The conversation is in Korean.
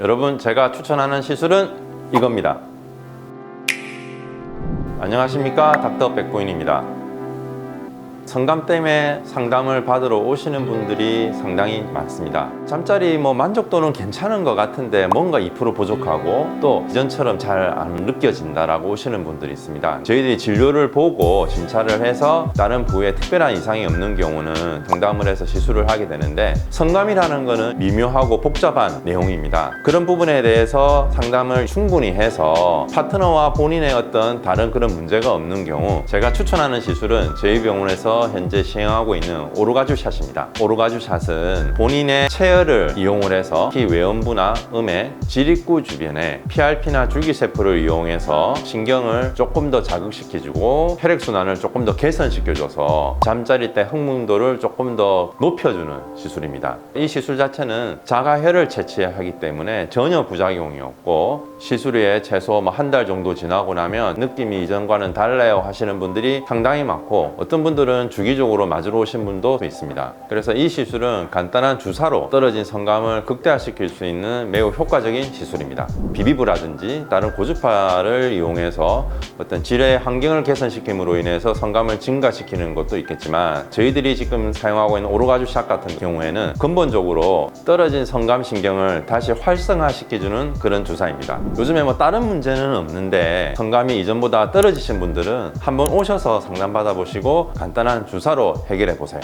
여러분 제가 추천하는 시술은 이겁니다. 안녕하십니까 닥터 백고인입니다. 성감 때문에 상담을 받으러 오시는 분들이 상당히 많습니다. 잠자리 뭐 만족도는 괜찮은 것 같은데 뭔가 2% 부족하고 또 이전처럼 잘 안 느껴진다라고 오시는 분들이 있습니다. 저희들이 진료를 보고 진찰을 해서 다른 부위에 특별한 이상이 없는 경우는 상담을 해서 시술을 하게 되는데 성감이라는 거는 미묘하고 복잡한 내용입니다. 그런 부분에 대해서 상담을 충분히 해서 파트너와 본인의 어떤 다른 그런 문제가 없는 경우 제가 추천하는 시술은 저희 병원에서 현재 시행하고 있는 오르가주 샷입니다. 오르가주 샷은 본인의 체열을 이용을 해서 피 외음부나 음의 지립구 주변에 PRP나 줄기세포를 이용해서 신경을 조금 더 자극시켜주고 혈액순환을 조금 더 개선시켜줘서 잠자리 때 흥분도를 조금 더 높여주는 시술입니다. 이 시술 자체는 자가혈을 채취하기 때문에 전혀 부작용이 없고 시술 후에 최소 뭐한달 정도 지나고 나면 느낌이 이전과는 달라요 하시는 분들이 상당히 많고 어떤 분들은 주기적으로 맞으러 오신 분도 있습니다. 그래서 이 시술은 간단한 주사로 떨어진 성감을 극대화시킬 수 있는 매우 효과적인 시술입니다. 비비브라든지 다른 고주파를 이용해서 어떤 질의 환경을 개선시킴으로 인해서 성감을 증가시키는 것도 있겠지만 저희들이 지금 사용하고 있는 오로가주샷 같은 경우에는 근본적으로 떨어진 성감 신경을 다시 활성화시켜주는 그런 주사입니다. 요즘에 뭐 다른 문제는 없는데 성감이 이전보다 떨어지신 분들은 한번 오셔서 상담 받아보시고 간단한 주사로 해결해 보세요.